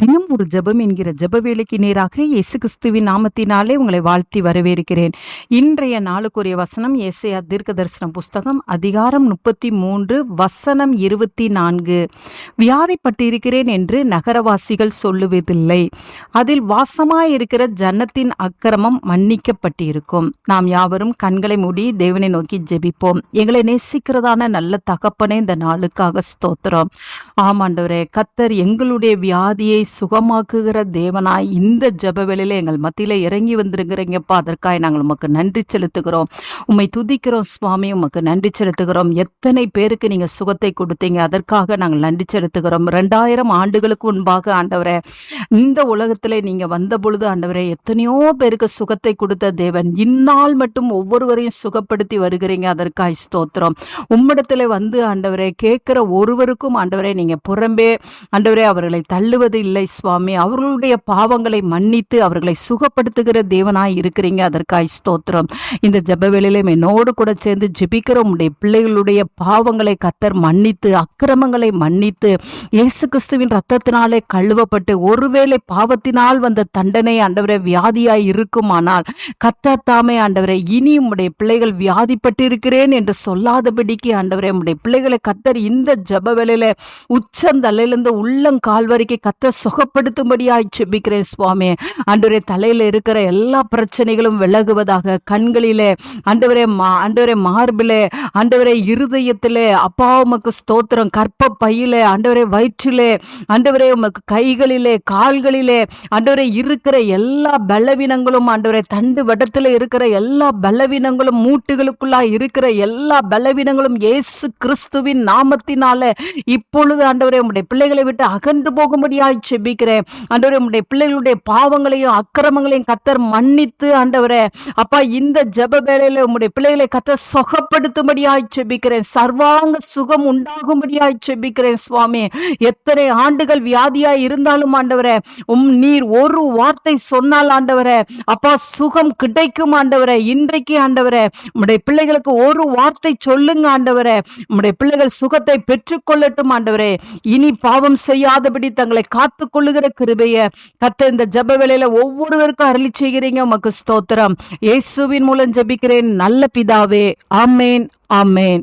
தினம் ஒரு ஜெபம் என்கிற ஜப வேலைக்கு நேராக இயேசு கிறிஸ்துவின் நாமத்தினாலே உங்களை வாழ்த்தி வரவேற்கிறேன். இன்றைய நாளுக்குரிய வசனம் ஏசையா தீர்க்க தரிசனம் புஸ்தகம் அதிகாரம் முப்பத்தி மூன்று வசனம் இருபத்தி நான்கு வியாதிப்பட்டிருக்கிறேன் என்று நகரவாசிகள் சொல்லுவதில்லை. அதில் வாசமாயிருக்கிற ஜன்னத்தின் அக்கிரமம் மன்னிக்கப்பட்டிருக்கும். நாம் யாவரும் கண்களை மூடி தேவனை நோக்கி ஜெபிப்போம். எங்களை நேசிக்கிறதான நல்ல தகப்பனே இந்த நாளுக்காக ஸ்தோத்திரம். ஆமாண்டவரே கத்தர் எங்களுடைய வியாதியை சுகமாக்குகிற தேவனாய் இந்த ஜெப எங்கள் மத்தியில இறங்கி வந்திருக்கிறீங்கப்பா. அதற்காக நாங்கள் உமக்கு நன்றி செலுத்துகிறோம். உம்மை துதிக்கிறோம் சுவாமி உமக்கு நன்றி செலுத்துகிறோம். எத்தனை பேருக்கு நீங்க சுகத்தை கொடுத்தீங்க அதற்காக நாங்கள் நன்றி செலுத்துகிறோம். ரெண்டாயிரம் ஆண்டுகளுக்கு முன்பாக ஆண்டவரே இந்த உலகத்துல நீங்க வந்த பொழுது ஆண்டவரே எத்தனையோ பேருக்கு சுகத்தை கொடுத்த தேவன். இந்நாள் மட்டும் ஒவ்வொருவரையும் சுகப்படுத்தி வருகிறீங்க. அதற்காக ஸ்தோத்திரம். உம்மிடத்துல வந்து ஆண்டவரே கேட்கிற ஒருவருக்கும் ஆண்டவரே நீங்க புறம்பே ஆண்டவரே அவர்களை தள்ளுவது இல்லை சுவாமி. அவர்களுடைய பாவங்களை மன்னித்து அவர்களை சுகப்படுத்துகிற தேவனாய் இருக்கிறீங்க. அதற்காய் ஸ்தோத்திரம். இந்த ஜப வேளையிலும் என்னோடு கூட சேர்ந்து ஜெபிக்கிற உம்முடைய பிள்ளைகளுடைய பாவங்களை கத்தர் மன்னித்து அக்கிரமங்களை மன்னித்து இயேசு கிறிஸ்துவின் ரத்தத்தினாலே கழுவப்பட்டு ஒருவேளை பாவத்தினால் வந்த தண்டனை ஆண்டவரை வியாதியாய் இருக்குமானால் கத்தர் தாமே ஆண்டவரே இனி உம்முடைய பிள்ளைகள் வியாதிப்பட்டிருக்கிறேன் என்று சொல்லாதபடிக்கு ஆண்டவரை உம்முடைய பிள்ளைகளை கத்தர் இந்த ஜப வேளையில உச்சந்தலையிலிருந்து உள்ளங்கால் வரைக்கும் கத்த சுகப்படுத்தும்படியாய் செபிக்கிறேன் சுவாமி. ஆண்டவரே தலையில இருக்கிற எல்லா பிரச்சனைகளும் விலகுவதாக கண்களிலே அண்டவரே மா அண்டவரே மார்பிலே அண்டவரே இருதயத்திலே அப்பா உமக்கு ஸ்தோத்திரம். கற்ப பையிலே ஆண்டவரே வயிற்றிலே ஆண்டவரே உமக்கு கைகளிலே கால்களிலே ஆண்டவரே இருக்கிற எல்லா பலவீனங்களும் ஆண்டவரே தண்டு வடத்துல இருக்கிற எல்லா பலவீனங்களும் மூட்டுகளுக்குள்ளா இருக்கிற எல்லா பலவீனங்களும் இயேசு கிறிஸ்துவின் நாமத்தினால இப்பொழுது ஆண்டவரே உம்முடைய பிள்ளைகளை விட்டு அகன்று போகும்படியாய் செபிக்கிறேன். ஆண்டவரே உங்களுடைய பிள்ளைகளுடைய பாவங்களையும் அக்கிரமங்களையும் கத்தர் மன்னித்து ஆண்டவரே அப்பா இந்த ஜப வேளையில உங்களுடைய பிள்ளைகளை கத்தர் சுகப்படுத்தும்படியாய் செபிக்கிறேன். சர்வாங்க சுகம் உண்டாகும்படியாய் செபிக்கிறேன் சுவாமி. எத்தனை ஆண்டுகள் வியாதியாய் இருந்தாலும் ஆண்டவரே உம் நீர் ஒரு வார்த்தை சொன்னால் ஆண்டவரே அப்பா சுகம் கிடைக்கும் ஆண்டவரே. இன்றைக்கு ஆண்டவரே உம்முடைய பிள்ளைகளுக்கு ஒரு வார்த்தை சொல்லுங்க ஆண்டவரே. உம்முடைய பிள்ளைகள் சுகத்தை பெற்றுக்கொள்ளட்டும் ஆண்டவரே. இனி பாவம் செய்யாதபடி தங்களை காத்து கொள்ளுகிற கிருபைய. கத்த இந்த ஜப வேலையில ஒவ்வொருவருக்கும் அருளி செய்கிறீங்க. உமக்கு ஸ்தோத்திரம். இயேசுவின் மூலம் ஜபிக்கிறேன். நல்ல பிதாவே. ஆமேன் ஆமேன்.